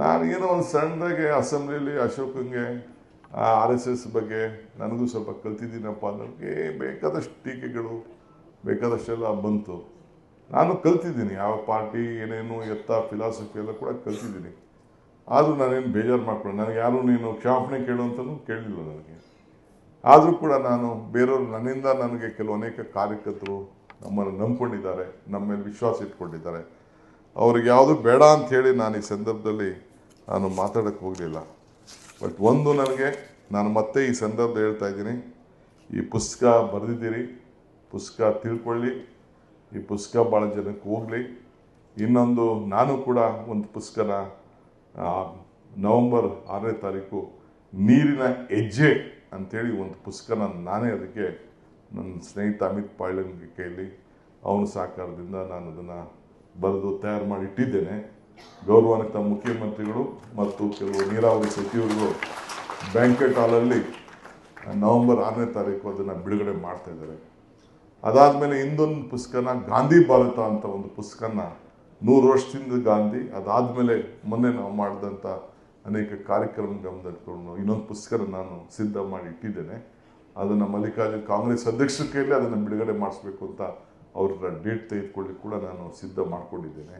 ನಾನು ಏನೋ ಒಂದು ಸಣ್ಣದಾಗೆ ಅಸೆಂಬ್ಲಿಯಲ್ಲಿ ಅಶೋಕಂಗೆ ಆರ್ ಎಸ್ ಎಸ್ ಬಗ್ಗೆ ನನಗೂ ಸ್ವಲ್ಪ ಕಲ್ತಿದ್ದೀನಪ್ಪ ನನಗೆ ಬೇಕಾದಷ್ಟು ಟೀಕೆಗಳು, ಬೇಕಾದಷ್ಟೆಲ್ಲ ಬಂತು. ನಾನು ಕಲ್ತಿದ್ದೀನಿ, ಯಾವ ಪಾರ್ಟಿ, ಏನೇನು ಎತ್ತ ಫಿಲಾಸಫಿ ಎಲ್ಲ ಕೂಡ ಕಲ್ತಿದ್ದೀನಿ. ಆದರೂ ನಾನೇನು ಬೇಜಾರು ಮಾಡ್ಕೊಂಡು ನನಗೆ ಯಾರು ನೀನು ಕ್ಷಮಾಪಣೆ ಕೇಳು ಅಂತಲೂ ಕೇಳಲಿಲ್ಲ ನನಗೆ. ಆದರೂ ಕೂಡ ನಾನು ಬೇರೆಯವರು ನನ್ನಿಂದ ನನಗೆ ಕೆಲವು ಅನೇಕ ಕಾರ್ಯಕರ್ತರು ನಮ್ಮನ್ನು ನಂಬ್ಕೊಂಡಿದ್ದಾರೆ, ನಮ್ಮ ಮೇಲೆ ವಿಶ್ವಾಸ ಇಟ್ಕೊಂಡಿದ್ದಾರೆ. ಅವ್ರಿಗೆ ಯಾವುದು ಬೇಡ ಅಂತ ಹೇಳಿ ನಾನು ಈ ಸಂದರ್ಭದಲ್ಲಿ ನಾನು ಮಾತಾಡೋಕ್ಕೆ ಹೋಗಲಿಲ್ಲ. ಬಟ್ ಒಂದು ನನಗೆ, ನಾನು ಮತ್ತೆ ಈ ಸಂದರ್ಭ ಹೇಳ್ತಾ ಇದ್ದೀನಿ. ಈ ಪುಸ್ತಕ ಬರೆದಿದ್ದೀರಿ, ಪುಸ್ತಕ ತಿಳ್ಕೊಳ್ಳಿ, ಈ ಪುಸ್ತಕ ಭಾಳ ಜನಕ್ಕೆ ಹೋಗಲಿ. ಇನ್ನೊಂದು, ನಾನು ಕೂಡ ಒಂದು ಪುಸ್ತಕನ ನವಂಬರ್ ಆರನೇ ತಾರೀಕು ನೀರಿನ ಹೆಜ್ಜೆ ಅಂಥೇಳಿ ಒಂದು ಪುಸ್ತಕನ ನಾನೇ ಅದಕ್ಕೆ ನನ್ನ ಸ್ನೇಹಿತ ಅಮಿತ್ ಪಾಳ್ಯಂಗೆ ಕೈಯಲ್ಲಿ ಅವನ ಸಹಕಾರದಿಂದ ನಾನು ಅದನ್ನು ಬರೆದು ತಯಾರು ಮಾಡಿ ಇಟ್ಟಿದ್ದೇನೆ. ಗೌರವಾನ್ವಿತ ಮುಖ್ಯಮಂತ್ರಿಗಳು ಮತ್ತು ಕೆಲವು ನೀರಾವರಿ ಸಚಿವರುಗಳು ಬ್ಯಾಂಕೆಟ್ ಹಾಲಲ್ಲಿ ನವೆಂಬರ್ ಆರನೇ ತಾರೀಕು ಅದನ್ನು ಬಿಡುಗಡೆ ಮಾಡ್ತಾ ಇದ್ದಾರೆ. ಅದಾದಮೇಲೆ ಇನ್ನೊಂದು ಪುಸ್ತಕನ ಗಾಂಧಿ ಭಾರತ ಅಂತ ಒಂದು ಪುಸ್ತಕನ ನೂರು ವರ್ಷದಿಂದ ಗಾಂಧಿ, ಅದಾದಮೇಲೆ ಮೊನ್ನೆ ನಾವು ಮಾಡಿದಂಥ ಅನೇಕ ಕಾರ್ಯಕ್ರಮ ಗಮನದಲ್ಲಿಟ್ಕೊಂಡು ಇನ್ನೊಂದು ಪುಸ್ತಕನ ನಾನು ಸಿದ್ಧ ಮಾಡಿ ಇಟ್ಟಿದ್ದೇನೆ. ಅದನ್ನು ಮಲ್ಲಿಕಾರ್ಜುನ್ ಕಾಂಗ್ರೆಸ್ ಅಧ್ಯಕ್ಷರ ಕೈಯಲ್ಲಿ ಅದನ್ನು ಬಿಡುಗಡೆ ಮಾಡಿಸ್ಬೇಕು ಅಂತ ಅವ್ರ ಡೇಟ್ ತೆಗೆದುಕೊಳ್ಳಿ ಕೂಡ ನಾನು ಸಿದ್ಧ ಮಾಡ್ಕೊಂಡಿದ್ದೇನೆ.